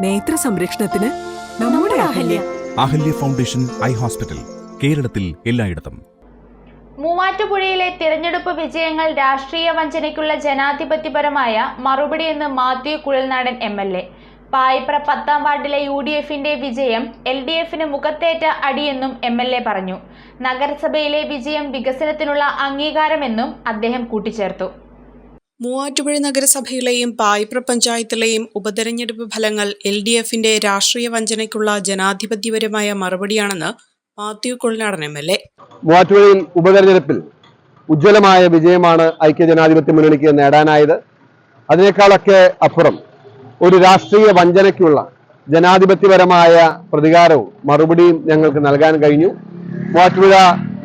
നേത്ര സംരക്ഷണത്തിന് നമ്മുടെ Ahalya. Ahalya foundation eye hospital കേരളത്തിൽ എല്ലായിടത്തും. മൂവാറ്റുപുഴയിലെ തിരഞ്ഞെടുപ്പ് വിജയങ്ങൾ രാഷ്ട്രീയ വഞ്ചനയ്ക്കുള്ള ജനാധിപത്യപരമായ മറുപടി എന്ന് Mathew Kuzhalnadan M L A. Payipra പത്താം വാർഡിലെ യു ഡി എഫിന്റെ വിജയം എൽ ഡി എഫിന് മുഖത്തേറ്റ അടിയെന്നും എം എൽ എ പറഞ്ഞു. നഗരസഭയിലെ വിജയം വികസനത്തിനുള്ള അംഗീകാരമെന്നും അദ്ദേഹം കൂട്ടിച്ചേർത്തു. മൂവാറ്റുപുഴ നഗരസഭയിലെയും പായിപ്ര പഞ്ചായത്തിലെയും ഉപതെരഞ്ഞെടുപ്പ് ഫലങ്ങൾ എൽ ഡി എഫിന്റെ രാഷ്ട്രീയ വഞ്ചനയ്ക്കുള്ള ജനാധിപത്യപരമായ മറുപടിയാണെന്ന് Mathew Kuzhalnadan M L A. മൂവാറ്റുപുഴയിൽ ഉപതെരഞ്ഞെടുപ്പിൽ ഉജ്ജ്വലമായ വിജയമാണ് ഐക്യ ജനാധിപത്യ മുന്നണിക്ക് നേടാനായത്. അതിനേക്കാളൊക്കെ അപ്പുറം ഒരു രാഷ്ട്രീയ വഞ്ചനയ്ക്കുള്ള ജനാധിപത്യപരമായ പ്രതികാരവും മറുപടിയും ഞങ്ങൾക്ക് നൽകാൻ കഴിഞ്ഞു. മൂവാറ്റുപുഴ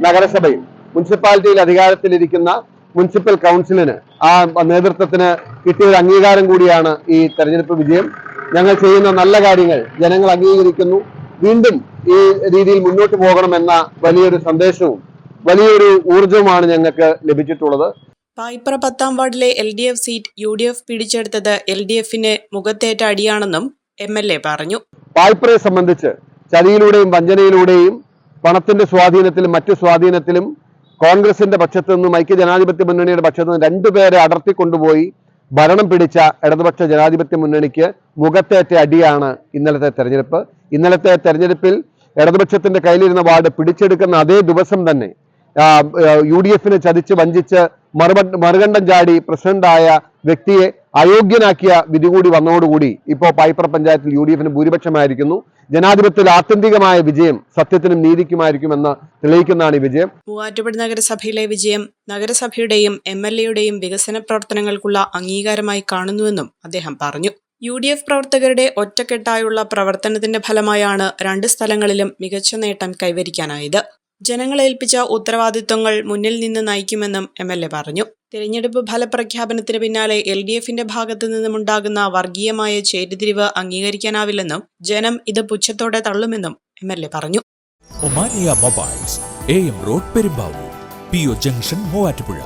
നഗരസഭയിൽ മുനിസിപ്പാലിറ്റിയിൽ അധികാരത്തിലിരിക്കുന്ന മുനിസിപ്പൽ കൗൺസിലിന് ആ നേതൃത്വത്തിന് കിട്ടിയ ഒരു അംഗീകാരം കൂടിയാണ് ഈ തെരഞ്ഞെടുപ്പ് വിജയം. ഞങ്ങൾ ചെയ്യുന്ന നല്ല കാര്യങ്ങൾ ജനങ്ങൾ അംഗീകരിക്കുന്നു. വീണ്ടും ഈ രീതിയിൽ മുന്നോട്ട് പോകണമെന്ന വലിയൊരു സന്ദേശവും വലിയൊരു ഊർജവുമാണ് ഞങ്ങൾക്ക് ലഭിച്ചിട്ടുള്ളത്. പായിപ്ര പത്താം വാർഡിലെ L D F seat U D F പിടിച്ചെടുത്തത് എൽ ഡി എഫിന് മുഖത്തേറ്റ അടിയാണെന്നും എം എൽ എ പറഞ്ഞു. പായ്പ്രയെ സംബന്ധിച്ച് ചതിയിലൂടെയും വഞ്ചനയിലൂടെയും പണത്തിന്റെ സ്വാധീനത്തിലും മറ്റു സ്വാധീനത്തിലും കോൺഗ്രസിന്റെ പക്ഷത്തു നിന്നും ഐക്യ ജനാധിപത്യ മുന്നണിയുടെ പക്ഷത്തു നിന്നും രണ്ടുപേരെ അടർത്തിക്കൊണ്ടുപോയി ഭരണം പിടിച്ച ഇടതുപക്ഷ ജനാധിപത്യ മുന്നണിക്ക് മുഖത്തേറ്റ അടിയാണ് ഇന്നലത്തെ തെരഞ്ഞെടുപ്പ്. ഇന്നലത്തെ തെരഞ്ഞെടുപ്പിൽ ഇടതുപക്ഷത്തിന്റെ കയ്യിലിരുന്ന വാർഡ് പിടിച്ചെടുക്കുന്ന അതേ ദിവസം തന്നെ യു ഡി എഫിനെ ചതിച്ച് വഞ്ചിച്ച് മറുപ മറുകണ്ഠം ചാടി പ്രസിഡന്റായ വ്യക്തിയെ അയോഗ്യനാക്കിയ വിധി കൂടി വന്നതോടുകൂടി ഇപ്പോൾ പൈപ്പർ പഞ്ചായത്തിൽ യു ഡി എഫിന് ഭൂരിപക്ഷമായിരിക്കുന്നു. ജനാധിപത്യത്തിൽ ആത്യന്തികമായ വിജയം സത്യത്തിനും നീതിക്കുമായിരിക്കുമെന്ന് തെളിയിക്കുന്നതാണ് ഈ വിജയം. മൂവാറ്റുപുഴ നഗരസഭയിലെ വിജയം നഗരസഭയുടെയും എം എൽ എയുടെയും വികസന പ്രവർത്തനങ്ങൾക്കുള്ള അംഗീകാരമായി കാണുന്നുവെന്നും അദ്ദേഹം പറഞ്ഞു. യു ഡി എഫ് പ്രവർത്തകരുടെ ഒറ്റക്കെട്ടായുള്ള പ്രവർത്തനത്തിന്റെ ഫലമായാണ് രണ്ട് സ്ഥലങ്ങളിലും മികച്ച നേട്ടം കൈവരിക്കാനായത്. ജനങ്ങളെ ഏൽപ്പിച്ച ഉത്തരവാദിത്വങ്ങൾ മുന്നിൽ നിന്ന് നയിക്കുമെന്നും എം എൽ എ പറഞ്ഞു. തിരഞ്ഞെടുപ്പ് ഫലപ്രഖ്യാപനത്തിന് പിന്നാലെ എൽ ഡി എഫിന്റെ ഭാഗത്തു നിന്നുമുണ്ടാകുന്ന വർഗീയമായ ചേരിതിരിവ് അംഗീകരിക്കാനാവില്ലെന്നും ജനം ഇത് പുച്ഛത്തോടെ തള്ളുമെന്നും എം എൽ എ പറഞ്ഞു. Omania mobiles A M road Perumbavoor P O junction Muvattupuzha.